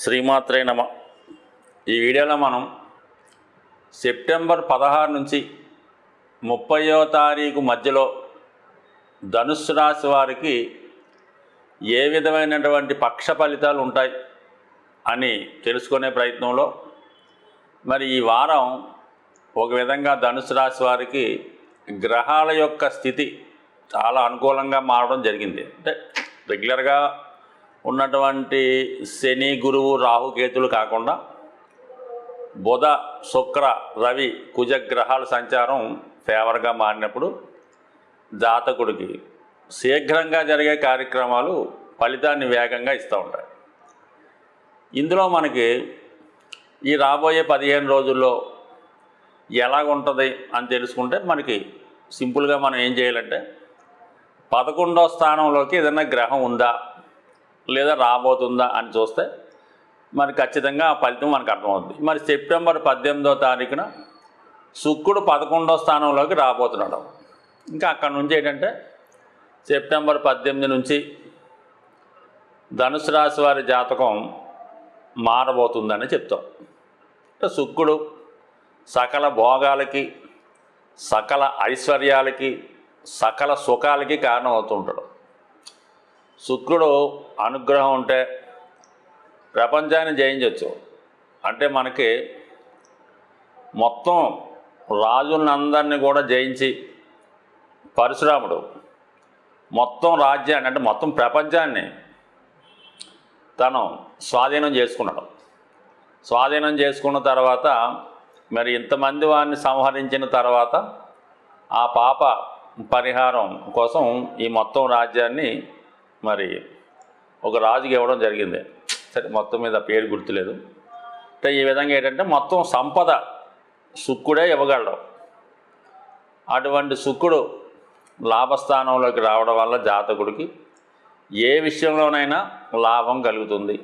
శ్రీమాత్రే నమ. ఈ వీడియోలో మనం సెప్టెంబర్ పదహారు నుంచి ముప్పయో తారీఖు మధ్యలో ధనుస్సు రాశి వారికి ఏ విధమైనటువంటి పక్ష ఫలితాలు ఉంటాయి అని తెలుసుకునే ప్రయత్నంలో మరి ఈ వారం ఒక విధంగా ధనుసు రాశి వారికి గ్రహాల యొక్క స్థితి చాలా అనుకూలంగా మారడం జరిగింది. అంటే రెగ్యులర్గా ఉన్నటువంటి శని గురువు రాహుకేతులు కాకుండా బుధ శుక్ర రవి కుజగ్రహాల సంచారం ఫేవర్గా మారినప్పుడు జాతకుడికి శీఘ్రంగా జరిగే కార్యక్రమాలు ఫలితాన్ని వేగంగా ఇస్తూ ఉంటాయి. ఇందులో మనకి ఈ రాబోయే పదిహేను రోజుల్లో ఎలాగుంటుంది అని తెలుసుకుంటే మనకి సింపుల్గా మనం ఏం చేయాలంటే పదకొండో స్థానంలోకి ఏదైనా గ్రహం ఉందా లేదా రాబోతుందా అని చూస్తే మరి ఖచ్చితంగా ఆ ఫలితం మనకు అర్థమవుతుంది మరి సెప్టెంబర్ పద్దెనిమిదో తారీఖున శుక్రుడు పదకొండో స్థానంలోకి రాబోతున్నాడు. ఇంకా అక్కడి నుంచి ఏంటంటే సెప్టెంబర్ పద్దెనిమిది నుంచి ధనుసు రాశి వారి జాతకం మారబోతుందని చెప్తాం. అంటే శుక్రుడు సకల భోగాలకి సకల ఐశ్వర్యాలకి సకల సుఖాలకి కారణం అవుతుంటాడు శుక్రుడు అనుగ్రహం ఉంటే ప్రపంచాన్ని జయించవచ్చు అంటే మనకి మొత్తం రాజులందరినీ కూడా జయించి పరశురాముడు మొత్తం రాజ్యాన్ని అంటే మొత్తం ప్రపంచాన్ని తను స్వాధీనం చేసుకున్నాడు. స్వాధీనం చేసుకున్న తర్వాత మరి ఇంతమంది వారిని సంహరించిన తర్వాత ఆ పాప పరిహారం కోసం ఈ మొత్తం రాజ్యాన్ని మరి ఒక రాజుకి ఇవ్వడం జరిగింది. సరే మొత్తం మీద పేరు గుర్తులేదు. అంటే ఈ విధంగా ఏంటంటే మొత్తం సంపద సుక్కుడే ఇవ్వగలడు. అటువంటి శుక్కుడు లాభస్థానంలోకి రావడం వల్ల జాతకుడికి ఏ విషయంలోనైనా లాభం కలుగుతుంది.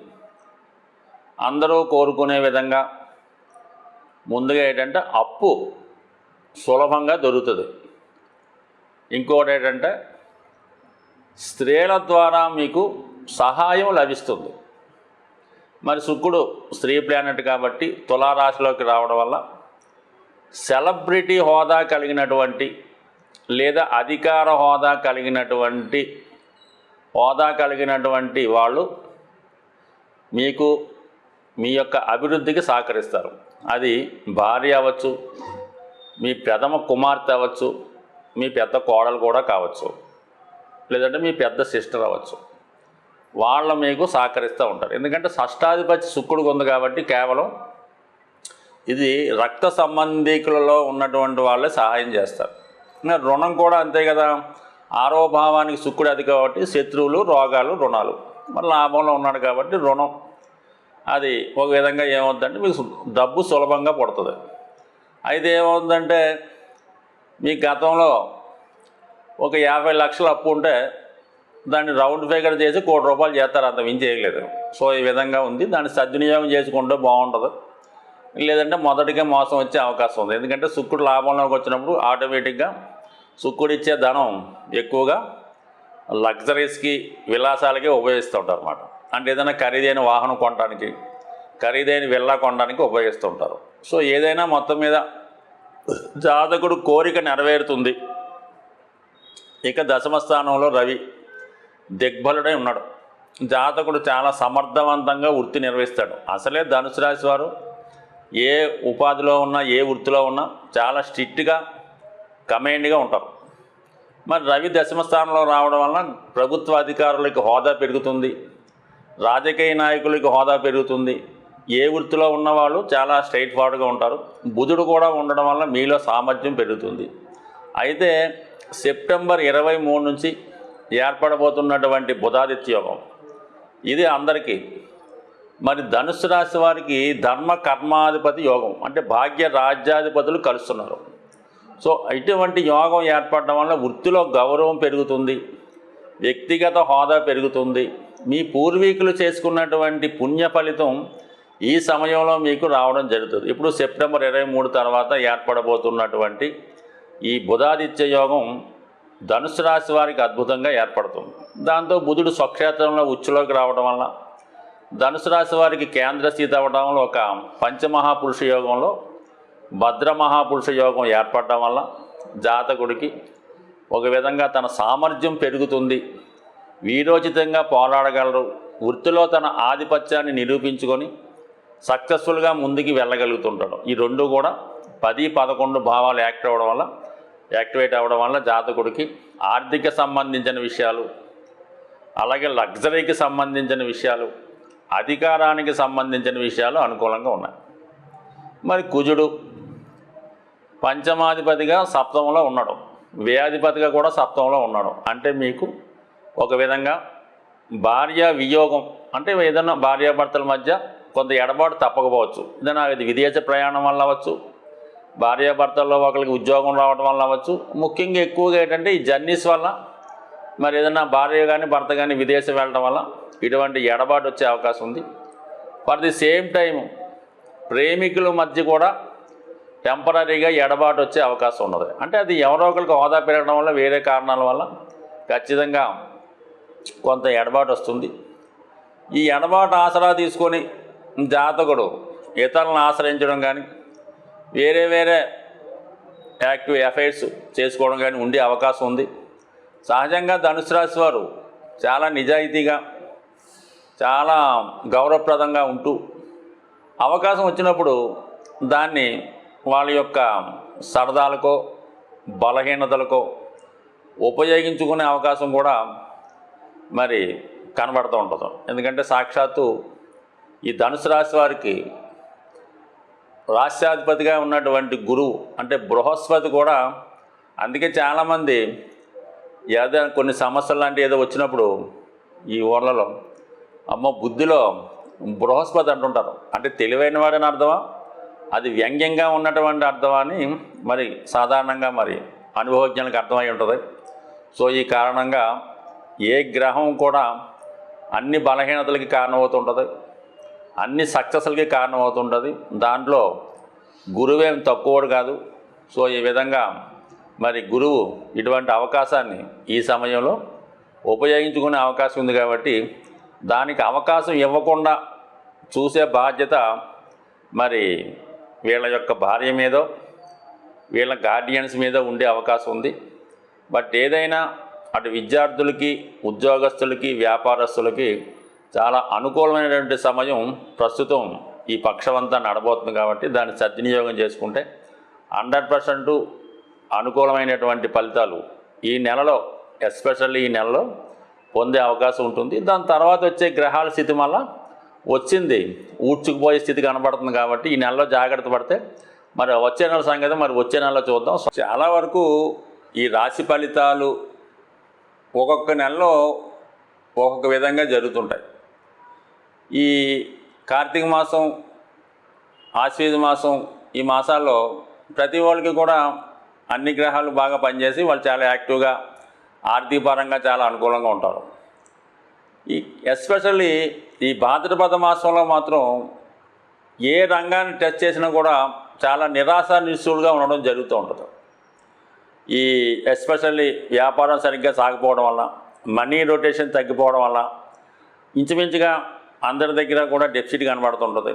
అందరూ కోరుకునే విధంగా ముందుగా ఏంటంటే అప్పు సులభంగా దొరుకుతుంది. ఇంకోటి ఏంటంటే స్త్రీల ద్వారా మీకు సహాయం లభిస్తుంది. మరి శుక్రుడు స్త్రీ ప్లానెట్ కాబట్టి తులారాశిలోకి రావడం వల్ల సెలబ్రిటీ హోదా కలిగినటువంటి లేదా అధికార హోదా కలిగినటువంటి హోదా కలిగినటువంటి వాళ్ళు మీకు మీ యొక్క అభివృద్ధికి సహకరిస్తారు. అది భార్య అవ్వచ్చు మీ ప్రథమ కుమార్తె అవ్వచ్చు మీ పెద్ద కోడలు కూడా కావచ్చు. లేదంటే మీ పెద్ద సిస్టర్ అవ్వచ్చు. వాళ్ళ మీకు సహకరిస్తూ ఉంటారు. ఎందుకంటే షష్టాధిపతి శుక్రుడికి ఉంది కాబట్టి కేవలం ఇది రక్త సంబంధికులలో ఉన్నటువంటి వాళ్ళే సహాయం చేస్తారు. రుణం కూడా అంతే కదా. ఆరో భావానికి శుక్రుడు అది కాబట్టి శత్రువులు రోగాలు రుణాలు. మరి లాభంలో ఉన్నాడు కాబట్టి రుణం. అది ఒక విధంగా ఏమవుతుందంటే మీకు డబ్బు సులభంగా పడుతుంది. అయితే ఏమవుతుందంటే మీ గతంలో ఒక యాభై లక్షలు అప్పు ఉంటే దాన్ని రౌండ్ ఫిగర్ చేసి కోటి రూపాయలు చేస్తారు అంత మించి చేయలేదు సో ఈ విధంగా ఉంది. దాన్ని సద్వినియోగం చేసుకుంటే బాగుంటుంది. లేదంటే మొదటిగా మోసం వచ్చే అవకాశం ఉంది. ఎందుకంటే శుక్రుడు లాభంలోకి వచ్చినప్పుడు ఆటోమేటిక్గా శుక్రుడు ఇచ్చే ధనం ఎక్కువగా లగ్జరీస్కి విలాసాలకి ఉపయోగిస్తుంటారు అనమాట అంటే ఏదైనా ఖరీదైన వాహనం కొనడానికి ఖరీదైన విల్లా కొనడానికి ఉపయోగిస్తుంటారు. సో ఏదైనా మొత్తం మీద జాతకుడు కోరిక నెరవేరుతుంది. ఇక దశమ స్థానంలో రవి దిగ్బలుడై ఉన్నాడు. జాతకుడు చాలా సమర్థవంతంగా వృత్తి నిర్వహిస్తాడు. అసలే ధనుసు రాశి వారు ఏ ఉపాధిలో ఉన్నా ఏ వృత్తిలో ఉన్నా చాలా స్ట్రిక్ట్గా కమాండ్గా ఉంటారు. మరి రవి దశమ స్థానంలో రావడం వలన ప్రభుత్వ అధికారులకి హోదా పెరుగుతుంది. రాజకీయ నాయకులకి హోదా పెరుగుతుంది. ఏ వృత్తిలో ఉన్నవాళ్ళు చాలా స్ట్రైట్ ఫార్వర్డ్గా ఉంటారు. బుధుడు కూడా ఉండడం వల్ల మీలో సామర్థ్యం పెరుగుతుంది. అయితే సెప్టెంబర్ ఇరవై మూడు నుంచి ఏర్పడబోతున్నటువంటి బుధాదిత్య యోగం. ఇది అందరికీ మరి ధనుసు రాశి వారికి ధర్మ కర్మాధిపతి యోగం అంటే భాగ్య రాజ్యాధిపతులు కలుస్తున్నారు. సో ఇటువంటి యోగం ఏర్పడడం వల్ల వృత్తిలో గౌరవం పెరుగుతుంది వ్యక్తిగత హోదా పెరుగుతుంది. మీ పూర్వీకులు చేసుకున్నటువంటి పుణ్య ఫలితం ఈ సమయంలో మీకు రావడం జరుగుతుంది. ఇప్పుడు సెప్టెంబర్ ఇరవై మూడు తర్వాత ఏర్పడబోతున్నటువంటి ఈ బుధాదిత్య యోగం ధనుసు రాశి వారికి అద్భుతంగా ఏర్పడుతుంది. దాంతో బుధుడు స్వక్షేత్రంలో ఉచ్చులోకి రావడం వల్ల ధనుసు రాశి వారికి కేంద్ర స్థితి అవ్వడం ఒక పంచమహాపురుష యోగంలో భద్రమహాపురుష యోగం ఏర్పడడం వల్ల జాతకుడికి ఒక విధంగా తన సామర్థ్యం పెరుగుతుంది. వీరోచితంగా పోరాడగలరు. వృత్తిలో తన ఆధిపత్యాన్ని నిరూపించుకొని సక్సెస్ఫుల్గా ముందుకు వెళ్ళగలుగుతుంటాడు. ఈ రెండు కూడా పది పదకొండు భావాలు యాక్ట్ అవ్వడం వల్ల యాక్టివేట్ అవ్వడం వల్ల జాతకుడికి ఆర్థిక సంబంధించిన విషయాలు అలాగే లగ్జరీకి సంబంధించిన విషయాలు అధికారానికి సంబంధించిన విషయాలు అనుకూలంగా ఉన్నాయి. మరి కుజుడు పంచమాధిపతిగా సప్తమంలో ఉన్నాడు. వ్యయాధిపతిగా కూడా సప్తమంలో ఉన్నాడు. అంటే మీకు ఒక విధంగా భార్య వియోగం అంటే ఏదైనా భార్యాభర్తల మధ్య కొంత ఎడబాటు తప్పకపోవచ్చు. ఏదైనా అది విదేశ ప్రయాణం వల్ల అవ్వచ్చు భార్యాభర్తల్లో ఒకరికి ఉద్యోగం రావడం వల్ల అవ్వచ్చు. ముఖ్యంగా ఎక్కువగా ఏంటంటే ఈ జర్నీస్ వల్ల మరి ఏదైనా భార్య కానీ భర్త కానీ విదేశం వెళ్ళడం వల్ల ఇటువంటి ఎడబాటు వచ్చే అవకాశం ఉంది. ఫర్ ది సేమ్ టైం ప్రేమికుల మధ్య కూడా టెంపరీగా ఎడబాటు వచ్చే అవకాశం ఉన్నది. అంటే అది ఎవరో ఒకరికి హోదా పెరగడం వల్ల వేరే కారణాల వల్ల ఖచ్చితంగా కొంత ఎడబాటు వస్తుంది. ఈ ఎడబాటు ఆసరా తీసుకొని జాతకుడు ఇతరులను ఆశ్రయించడం కానీ వేరే వేరే యాక్టివ్ ఎఫైర్స్ చేసుకోవడం కానీ ఉండే అవకాశం ఉంది. సహజంగా ధనుసు రాశి వారు చాలా నిజాయితీగా చాలా గౌరవప్రదంగా ఉంటూ అవకాశం వచ్చినప్పుడు దాన్ని వాళ్ళ యొక్క సరదాలకో బలహీనతలకో ఉపయోగించుకునే అవకాశం కూడా మరి కనబడుతూ ఉంటుంది. ఎందుకంటే సాక్షాత్తు ఈ ధనుసు రాశి వారికి రాష్ట్రాధిపతిగా ఉన్నటువంటి గురువు అంటే బృహస్పతి కూడా. అందుకే చాలామంది ఏదో కొన్ని సమస్యలు లాంటివి ఏదో వచ్చినప్పుడు ఈ ఊర్లలో అమ్మ బుద్ధిలో బృహస్పతి అంటుంటారు. అంటే తెలివైన వాడని అర్థమా? అది వ్యంగ్యంగా ఉన్నటువంటి అర్థమా అని మరి సాధారణంగా మరి అనుభవజ్ఞులకు అర్థమై ఉంటుంది. సో ఈ కారణంగా ఏ గ్రహం కూడా అన్ని బలహీనతలకి కారణమవుతుంటుంది. అన్ని సక్సెస్లకి కారణమవుతుంటుంది. దాంట్లో గురువేం తక్కువడు కాదు. సో ఈ విధంగా మరి గురువు ఇటువంటి అవకాశాన్ని ఈ సమయంలో ఉపయోగించుకునే అవకాశం ఉంది కాబట్టి దానికి అవకాశం ఇవ్వకుండా చూసే బాధ్యత మరి వీళ్ళ యొక్క భార్య మీదో వీళ్ళ గార్డియన్స్ మీద ఉండే అవకాశం ఉంది. బట్ ఏదైనా అటు విద్యార్థులకి ఉద్యోగస్తులకి వ్యాపారస్తులకి చాలా అనుకూలమైనటువంటి సమయం ప్రస్తుతం ఈ పక్షమంతా నడబోతుంది కాబట్టి దాన్ని సద్వినియోగం చేసుకుంటే హండ్రెడ్ పర్సెంట్ అనుకూలమైనటువంటి ఫలితాలు ఈ నెలలో ఎస్పెషల్లీ ఈ నెలలో పొందే అవకాశం ఉంటుంది. దాని తర్వాత వచ్చే గ్రహాల స్థితి మళ్ళా వచ్చింది. ఊడ్చుకుపోయే స్థితి కనబడుతుంది కాబట్టి ఈ నెలలో జాగ్రత్త పడితే మరి వచ్చే నెల సంగతి మరి వచ్చే నెలలో చూద్దాం. చాలా వరకు ఈ రాశి ఫలితాలు ఒక్కొక్క నెలలో ఒక్కొక్క విధంగా జరుగుతుంటాయి. ఈ కార్తీక మాసం ఆశ్వీజ మాసం ఈ మాసాల్లో ప్రతి వాళ్ళకి కూడా అన్ని గ్రహాలు బాగా పనిచేసి వాళ్ళు చాలా యాక్టివ్గా ఆర్థిక పరంగా చాలా అనుకూలంగా ఉంటారు. ఈ ఎస్పెషల్లీ ఈ భాద్రపద మాసంలో మాత్రం ఏ రంగాన్ని టెస్ట్ చేసినా కూడా చాలా నిరాశ నిస్సులుగా ఉండడం జరుగుతూ ఉంటుంది. ఈ ఎస్పెషల్లీ వ్యాపారం సరిగ్గా సాగిపోవడం వల్ల మనీ రొటేషన్ తగ్గిపోవడం వల్ల ఇంచుమించుగా అందరి దగ్గర కూడా డెఫిసిట్ కనబడుతుంటుంది.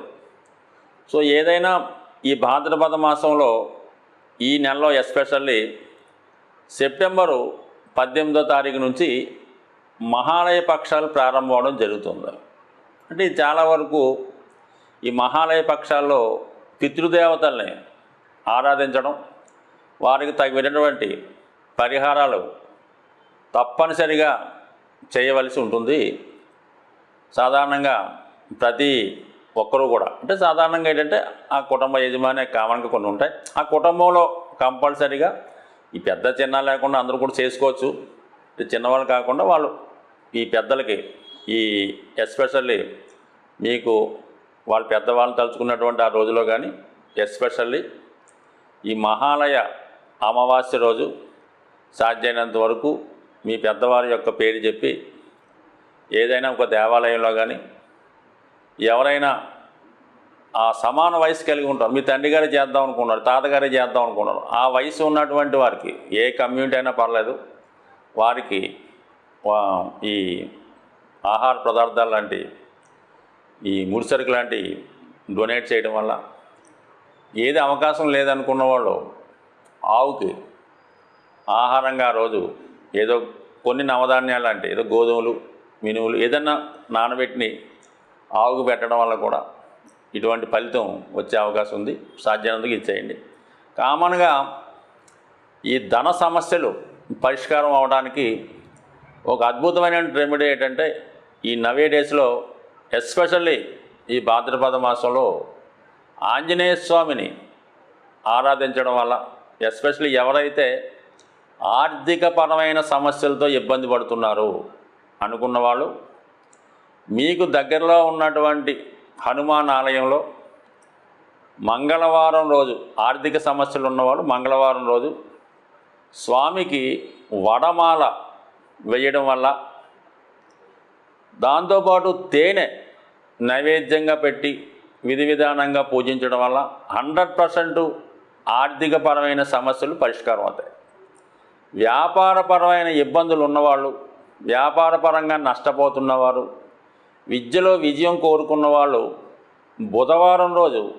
సో ఏదైనా ఈ భాద్రపద మాసంలో ఈ నెలలో ఎస్పెషల్లీ సెప్టెంబరు పద్దెనిమిదో తారీఖు నుంచి మహాలయ పక్షాలు ప్రారంభం అవడం జరుగుతుంది. అంటే చాలా వరకు ఈ మహాలయ పక్షాల్లో పితృదేవతల్ని ఆరాధించడం వారికి తగినటువంటి పరిహారాలు తప్పనిసరిగా చేయవలసి ఉంటుంది. సాధారణంగా ప్రతి ఒక్కరూ కూడా అంటే సాధారణంగా ఏంటంటే ఆ కుటుంబ యజమాని కామన్గా కొన్ని ఉంటాయి. ఆ కుటుంబంలో కంపల్సరీగా ఈ పెద్ద చిన్న లేకుండా అందరూ కూడా చేసుకోవచ్చు. చిన్నవాళ్ళు కాకుండా వాళ్ళు ఈ పెద్దలకి ఈ ఎస్పెషల్లీ మీకు వాళ్ళ పెద్దవాళ్ళని తలుచుకున్నటువంటి ఆ రోజులో కానీ ఎస్పెషల్లీ ఈ మహాలయ అమావాస్య రోజు సాధ్యమైనంత వరకు మీ పెద్దవారి యొక్క పేరు చెప్పి ఏదైనా ఒక దేవాలయంలో కానీ ఎవరైనా ఆ సమాన వయసు కలిగి ఉంటారు. మీ తండ్రి గారే చేద్దాం అనుకున్నారు తాతగారే చేద్దాం అనుకున్నారు. ఆ వయసు ఉన్నటువంటి వారికి ఏ కమ్యూనిటీ అయినా పర్లేదు. వారికి ఈ ఆహార పదార్థాలు లాంటి ఈ ముడిసరుకు లాంటి డొనేట్ చేయడం వల్ల ఏది అవకాశం లేదనుకున్న వాళ్ళు ఆవుకి ఆహారంగా రోజు ఏదో కొన్ని నవధాన్యాలు అంటే ఏదో గోధుమలు మినువులు ఏదన్నా నానబెట్టిని ఆవుకు పెట్టడం వల్ల కూడా ఇటువంటి ఫలితం వచ్చే అవకాశం ఉంది. సాధ్యమైనందుకు ఇచ్చేయండి. కామన్గా ఈ ధన సమస్యలు పరిష్కారం అవడానికి ఒక అద్భుతమైన రెమెడీ ఏంటంటే ఈ నవే డేస్లో ఎస్పెషల్లీ ఈ భాద్రపద మాసంలో ఆంజనేయ స్వామిని ఆరాధించడం వల్ల ఎస్పెషల్లీ ఎవరైతే ఆర్థికపరమైన సమస్యలతో ఇబ్బంది పడుతున్నారో అనుకున్న వాళ్ళు మీకు దగ్గరలో ఉన్నటువంటి హనుమాన్ ఆలయంలో మంగళవారం రోజు ఆర్థిక సమస్యలు ఉన్నవాళ్ళు మంగళవారం రోజు స్వామికి వడమాల వేయడం వల్ల దాంతోపాటు తేనె నైవేద్యంగా పెట్టి విధి విధానంగా పూజించడం వల్ల హండ్రెడ్ పర్సెంట్ ఆర్థికపరమైన సమస్యలు పరిష్కారం అవుతాయి. వ్యాపారపరమైన ఇబ్బందులు ఉన్నవాళ్ళు వ్యాపారపరంగా నష్టపోతున్నవారు విద్యలో విజయం కోరుకున్న వాళ్ళు బుధవారం రోజు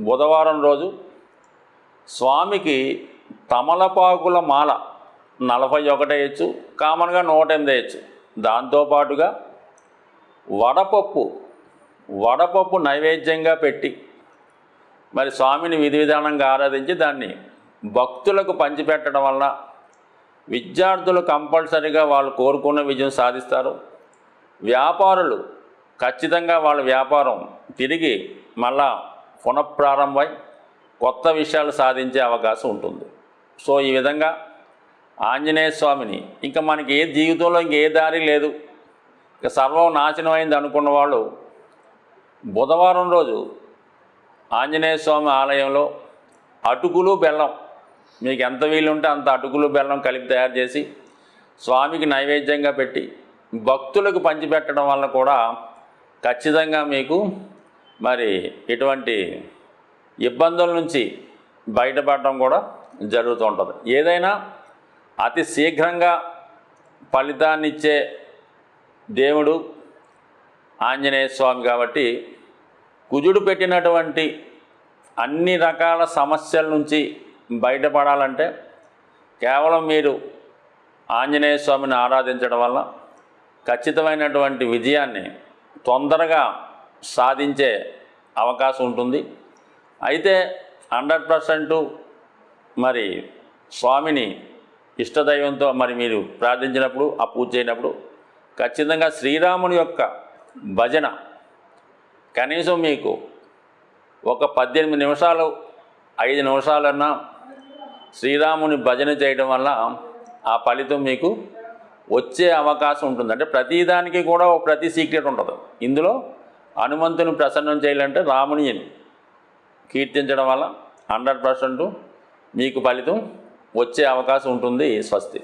బుధవారం రోజు స్వామికి తమలపాకుల మాల నలభై ఒకటి వేయచ్చు కామన్గా నూట ఎనిమిది వేయచ్చు. దాంతోపాటుగా వడపప్పు వడపప్పు నైవేద్యంగా పెట్టి మరి స్వామిని విధి విధానంగా ఆరాధించి దాన్ని భక్తులకు పంచిపెట్టడం వల్ల విద్యార్థులు కంపల్సరీగా వాళ్ళు కోరుకున్న విజయం సాధిస్తారు. వ్యాపారులు ఖచ్చితంగా వాళ్ళ వ్యాపారం తిరిగి మళ్ళా పునఃప్రారంభమై కొత్త విషయాలు సాధించే అవకాశం ఉంటుంది. సో ఈ విధంగా ఆంజనేయ స్వామిని ఇంకా మనకి ఏ జీవితంలో ఇంకే దారి లేదు. ఇక సర్వం నాశనం అయింది అనుకున్న వాళ్ళు బుధవారం రోజు ఆంజనేయ స్వామి ఆలయంలో అటుకులు బెల్లం మీకు ఎంత వీలుంటే అంత అటుకులు బెల్లం కలిపి తయారు చేసి స్వామికి నైవేద్యంగా పెట్టి భక్తులకు పంచిపెట్టడం వల్ల కూడా ఖచ్చితంగా మీకు మరి ఇటువంటి ఇబ్బందుల నుంచి బయటపడడం కూడా జరుగుతూ ఉంటుంది. ఏదైనా అతి శీఘ్రంగా ఫలితాన్ని ఇచ్చే దేవుడు ఆంజనేయ స్వామి కాబట్టి కుజుడు పెట్టినటువంటి అన్ని రకాల సమస్యల నుంచి బయటపడాలంటే కేవలం మీరు ఆంజనేయ స్వామిని ఆరాధించడం వల్ల ఖచ్చితమైనటువంటి విజయాన్ని తొందరగా సాధించే అవకాశం ఉంటుంది. అయితే హండ్రెడ్ పర్సెంట్ మరి స్వామిని ఇష్టదైవంతో మరి మీరు ప్రార్థించినప్పుడు ఆ పూజ చేయనప్పుడు ఖచ్చితంగా శ్రీరాముని యొక్క భజన కనీసం మీకు ఒక పద్దెనిమిది నిమిషాలు ఐదు నిమిషాలన్నా శ్రీరాముని భజన చేయడం వల్ల ఆ ఫలితం మీకు వచ్చే అవకాశం ఉంటుంది. అంటే ప్రతిదానికి కూడా ఒక ప్రతి సీక్రెట్ ఉంటుంది. ఇందులో హనుమంతుని ప్రసన్నం చేయాలంటే రాముని కీర్తించడం వల్ల హండ్రెడ్ పర్సెంట్ మీకు ఫలితం వచ్చే అవకాశం ఉంటుంది స్వస్తి.